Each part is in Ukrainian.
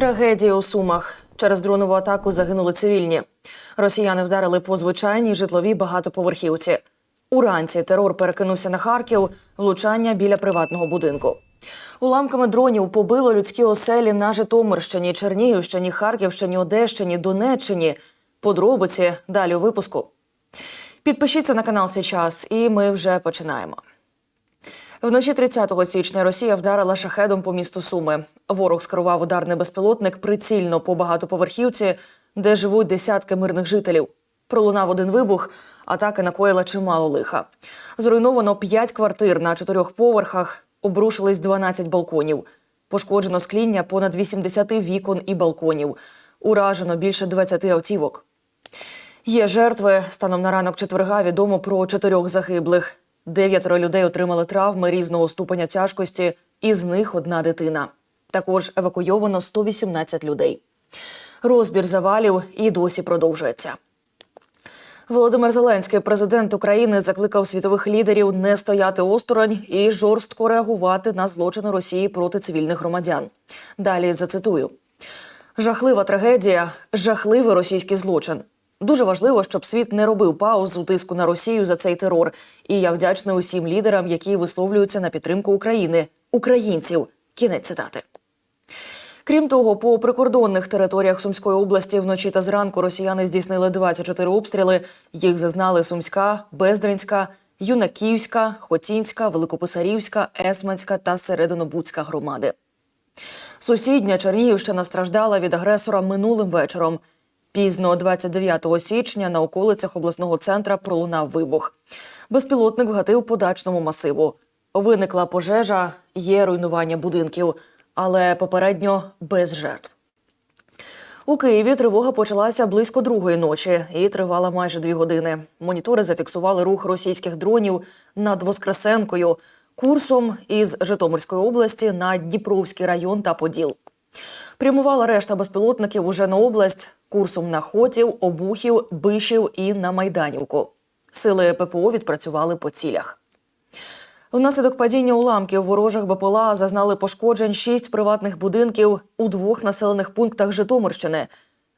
Трагедія у Сумах. Через дронову атаку загинули цивільні. Росіяни вдарили по звичайній житловій багатоповерхівці. Уранці терор перекинувся на Харків, влучання біля приватного будинку. Уламками дронів побило людські оселі на Житомирщині, Чернігівщині, Харківщині, Одещині, Донеччині. Подробиці далі у випуску. Підпишіться на канал Сейчас, і ми вже починаємо. Вночі 30 січня Росія вдарила шахедом по місту Суми. Ворог скерував ударний безпілотник прицільно по багатоповерхівці, де живуть десятки мирних жителів. Пролунав один вибух, атака накоїла чимало лиха. Зруйновано 5 квартир на чотирьох поверхах, обрушились 12 балконів. Пошкоджено скління понад 80 вікон і балконів. Уражено більше 20 автівок. Є жертви. Станом на ранок четверга відомо про чотирьох загиблих. Дев'ятеро людей отримали травми різного ступеня тяжкості, із них одна дитина. Також евакуйовано 118 людей. Розбір завалів і досі продовжується. Володимир Зеленський, президент України, закликав світових лідерів не стояти осторонь і жорстко реагувати на злочини Росії проти цивільних громадян. Далі зацитую. Жахлива трагедія, жахливий російський злочин. Дуже важливо, щоб світ не робив пауз у тиску на Росію за цей терор. І я вдячна усім лідерам, які висловлюються на підтримку України, українців. Кінець цитати. Крім того, по прикордонних територіях Сумської області вночі та зранку росіяни здійснили 24 обстріли. Їх зазнали Сумська, Бездринська, Юнаківська, Хотінська, Великописарівська, Есманська та Серединобудська громади. Сусідня Чернігівщина страждала від агресора минулим вечором. Пізно 29 січня на околицях обласного центра пролунав вибух. Безпілотник вгатив по дачному масиву. Виникла пожежа, є руйнування будинків, але попередньо без жертв. У Києві тривога почалася близько другої ночі і тривала майже дві години. Монітори зафіксували рух російських дронів над Воскресенкою курсом із Житомирської області на Дніпровський район та Поділ. Прямувала решта безпілотників уже на область курсом на Хотів, Обухів, Бишів і на Майданівку. Сили ППО відпрацювали по цілях. Внаслідок падіння уламків ворожих БПЛА зазнали пошкоджень шість приватних будинків у двох населених пунктах Житомирщини.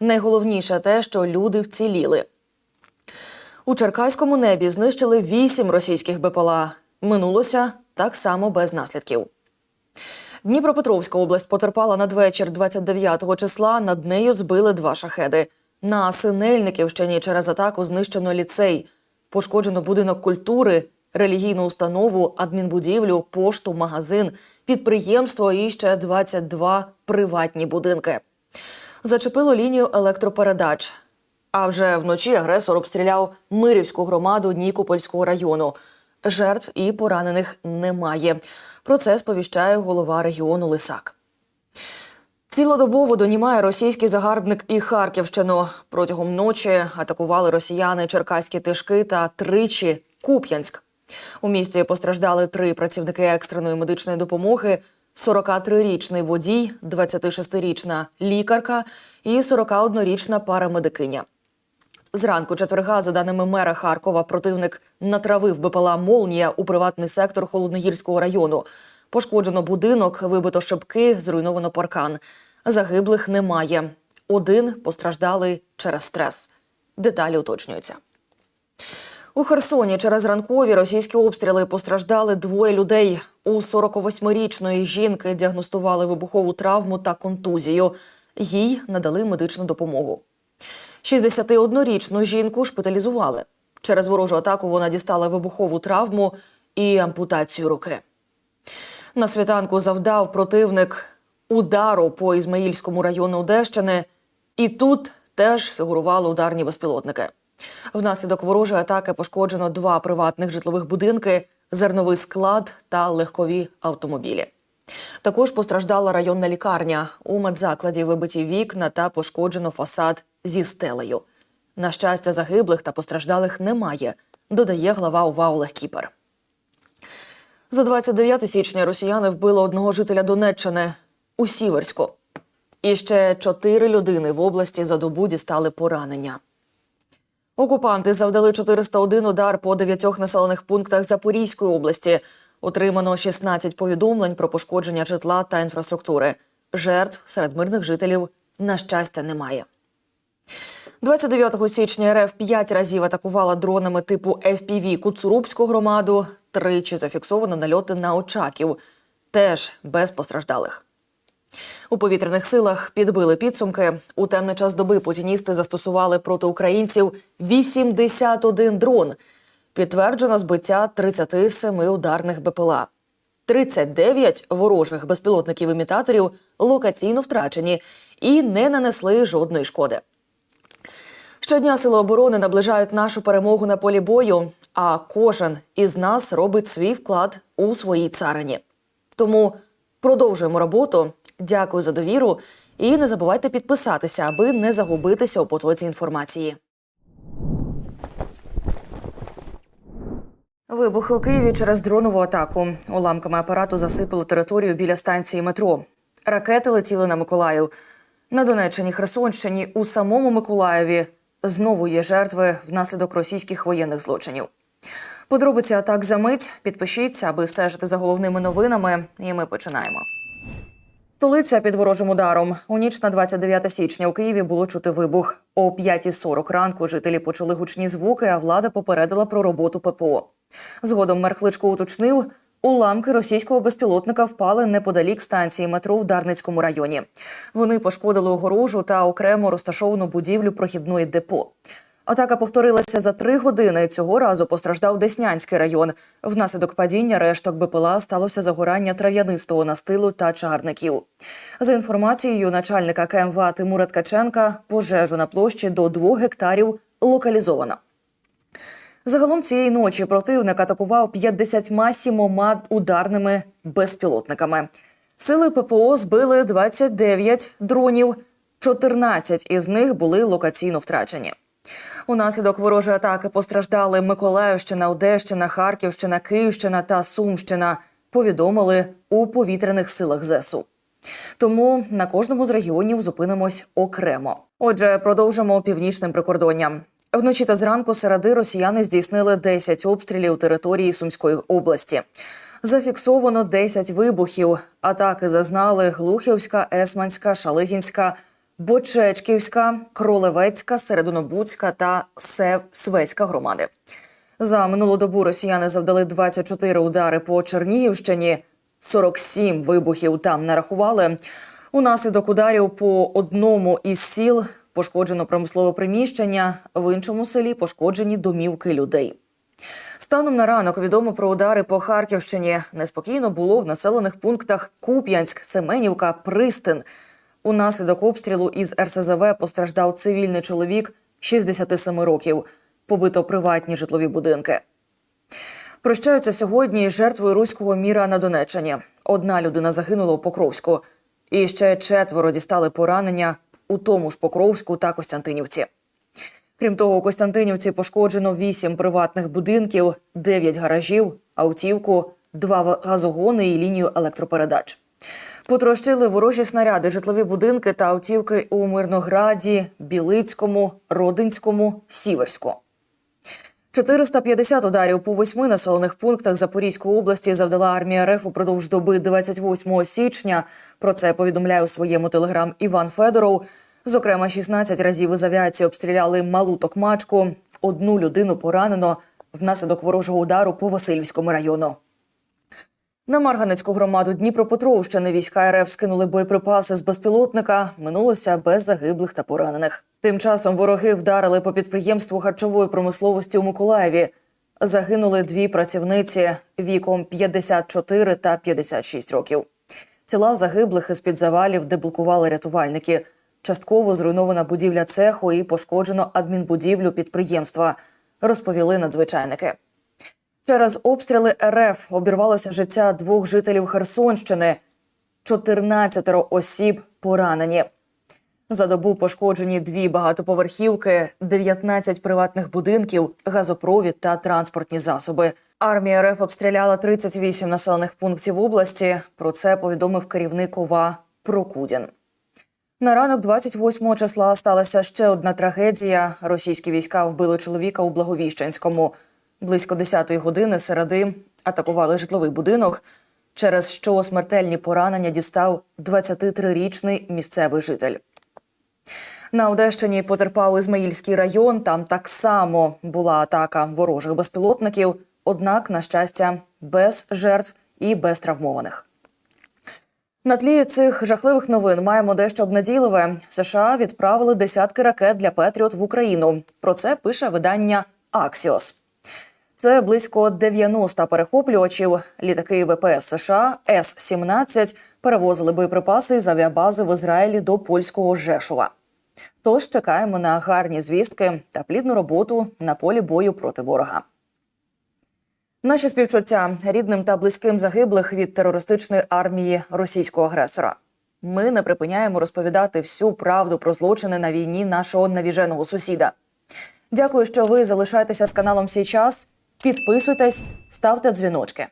Найголовніше те, що люди вціліли. У Черкаському небі знищили вісім російських БПЛА. Минулося так само без наслідків. Дніпропетровська область потерпала надвечір 29 числа. Над нею збили два шахеди. На Синельниківщині через атаку знищено ліцей. Пошкоджено будинок культури, релігійну установу, адмінбудівлю, пошту, магазин, підприємство і ще 22 приватні будинки. Зачепило лінію електропередач. А вже вночі агресор обстріляв Мирівську громаду Нікопольського району. Жертв і поранених немає. Про це сповіщає голова регіону Лисак. Цілодобово донімає російський загарбник і Харківщину. Протягом ночі атакували росіяни Черкаські тишки та тричі Куп'янськ. У місті постраждали три працівники екстреної медичної допомоги: 43-річний водій, 26-річна лікарка і 41-річна парамедикиня. Зранку четверга, за даними мера Харкова, противник натравив БПЛА Молнія у приватний сектор Холодногірського району. Пошкоджено будинок, вибито шибки, зруйновано паркан. Загиблих немає. Один постраждалий через стрес. Деталі уточнюються. У Херсоні через ранкові російські обстріли постраждали двоє людей. У 48-річної жінки діагностували вибухову травму та контузію. Їй надали медичну допомогу. 61-річну жінку шпиталізували. Через ворожу атаку вона дістала вибухову травму і ампутацію руки. На світанку завдав противник удару по Ізмаїльському району Одещини, і тут теж фігурували ударні безпілотники. Внаслідок ворожої атаки пошкоджено два приватних житлових будинки, зерновий склад та легкові автомобілі. Також постраждала районна лікарня. У медзакладі вибиті вікна та пошкоджено фасад зі стелею. На щастя, загиблих та постраждалих немає, додає глава ОВА Олег Кіпер. За 29 січня росіяни вбили одного жителя Донеччини у Сіверську. І ще чотири людини в області за добу дістали поранення. Окупанти завдали 401 удар по дев'ятьох населених пунктах Запорізької області. Отримано 16 повідомлень про пошкодження житла та інфраструктури. Жертв серед мирних жителів, на щастя, немає. 29 січня РФ п'ять разів атакувала дронами типу FPV Куцурубську громаду. Тричі зафіксовано нальоти на Очаків, теж без постраждалих. У повітряних силах підбили підсумки. У темний час доби путіністи застосували проти українців 81 дрон. Підтверджено збиття 37 ударних БПЛА. 39 ворожих безпілотників-імітаторів локаційно втрачені і не нанесли жодної шкоди. Щодня сили оборони наближають нашу перемогу на полі бою, а кожен із нас робить свій вклад у своїй царині. Тому продовжуємо роботу. Дякую за довіру і не забувайте підписатися, аби не загубитися у потоці інформації. Вибухи у Києві через дронову атаку. Уламками апарату засипало територію біля станції метро. Ракети летіли на Миколаїв. На Донеччині, Херсонщині, у самому Миколаєві знову є жертви внаслідок російських воєнних злочинів. Подробиці атак за мить. Підпишіться, аби стежити за головними новинами. І ми починаємо. Столиця під ворожим ударом. У ніч на 29 січня у Києві було чути вибух. О 5.40 ранку жителі почули гучні звуки, а влада попередила про роботу ППО. Згодом мер уточнив, уламки російського безпілотника впали неподалік станції метро в Дарницькому районі. Вони пошкодили огорожу та окремо розташовану будівлю прохідної депо. Атака повторилася за три години. Цього разу постраждав Деснянський район. Внаслідок падіння решток БПЛА сталося загорання трав'янистого настилу та чагарників. За інформацією начальника КМВА Тимура Ткаченка, пожежу на площі до двох гектарів локалізовано. Загалом цієї ночі противник атакував 57 ударними безпілотниками. Сили ППО збили 29 дронів, 14 із них були локаційно втрачені. Унаслідок ворожої атаки постраждали Миколаївщина, Одещина, Харківщина, Київщина та Сумщина. Повідомили у повітряних силах ЗСУ. Тому на кожному з регіонів зупинимось окремо. Отже, продовжимо північним прикордонням. Вночі та зранку середи росіяни здійснили 10 обстрілів території Сумської області. Зафіксовано 10 вибухів. Атаки зазнали Глухівська, Есманська, Шалигінська, Бочечківська, Кролевецька, Середонобудська та Свеська громади. За минулу добу росіяни завдали 24 удари по Чернігівщині, 47 вибухів там нарахували. Унаслідок ударів по одному із сіл пошкоджено промислове приміщення, в іншому селі пошкоджені домівки людей. Станом на ранок відомо про удари по Харківщині. Неспокійно було в населених пунктах Куп'янськ, Семенівка, Пристин. Унаслідок обстрілу із РСЗВ постраждав цивільний чоловік 67 років. Побито приватні житлові будинки. Прощаються сьогодні жертвою руського міра на Донеччині. Одна людина загинула у Покровську, і ще четверо дістали поранення у тому ж Покровську та Костянтинівці. Крім того, у Костянтинівці пошкоджено вісім приватних будинків, дев'ять гаражів, автівку, два газогони і лінію електропередач. Потрощили ворожі снаряди, житлові будинки та автівки у Мирнограді, Білицькому, Родинському, Сіверську. 450 ударів по восьми населених пунктах Запорізької області завдала армія РФ упродовж доби 28 січня. Про це повідомляє у своєму телеграм Іван Федоров. Зокрема, 16 разів із авіації обстріляли малу токмачку. Одну людину поранено внаслідок ворожого удару по Васильівському району. На Марганецьку громаду Дніпропетровщини війська РФ скинули боєприпаси з безпілотника. Минулося без загиблих та поранених. Тим часом вороги вдарили по підприємству харчової промисловості у Миколаєві. Загинули дві працівниці віком 54 та 56 років. Тіла загиблих із під завалів деблокували рятувальники. Частково зруйнована будівля цеху і пошкоджено адмінбудівлю підприємства. Розповіли надзвичайники. Через обстріли РФ обірвалося життя двох жителів Херсонщини. 14 осіб поранені. За добу пошкоджені дві багатоповерхівки, 19 приватних будинків, газопровід та транспортні засоби. Армія РФ обстріляла 38 населених пунктів області. Про це повідомив керівник ОВА Прокудін. На ранок 28 числа сталася ще одна трагедія. Російські війська вбили чоловіка у Благовіщенському. Близько 10-ї години середи атакували житловий будинок. через що смертельні поранення дістав 23-річний місцевий житель. На Одещині потерпав Ізмаїльський район. Там так само була атака ворожих безпілотників, однак, на щастя, без жертв і без травмованих. На тлі цих жахливих новин маємо дещо обнадійливе. США відправили десятки ракет для Петріот в Україну. Про це пише видання Аксіос. Це близько 90 перехоплювачів. Літаки ВПС США С-17 перевозили боєприпаси з авіабази в Ізраїлі до польського Жешува. Тож чекаємо на гарні звістки та плідну роботу на полі бою проти ворога. Наші співчуття рідним та близьким загиблих від терористичної армії російського агресора. Ми не припиняємо розповідати всю правду про злочини на війні нашого навіженого сусіда. Дякую, що ви залишаєтеся з каналом «Сій час». Підписуйтесь, ставте дзвіночки.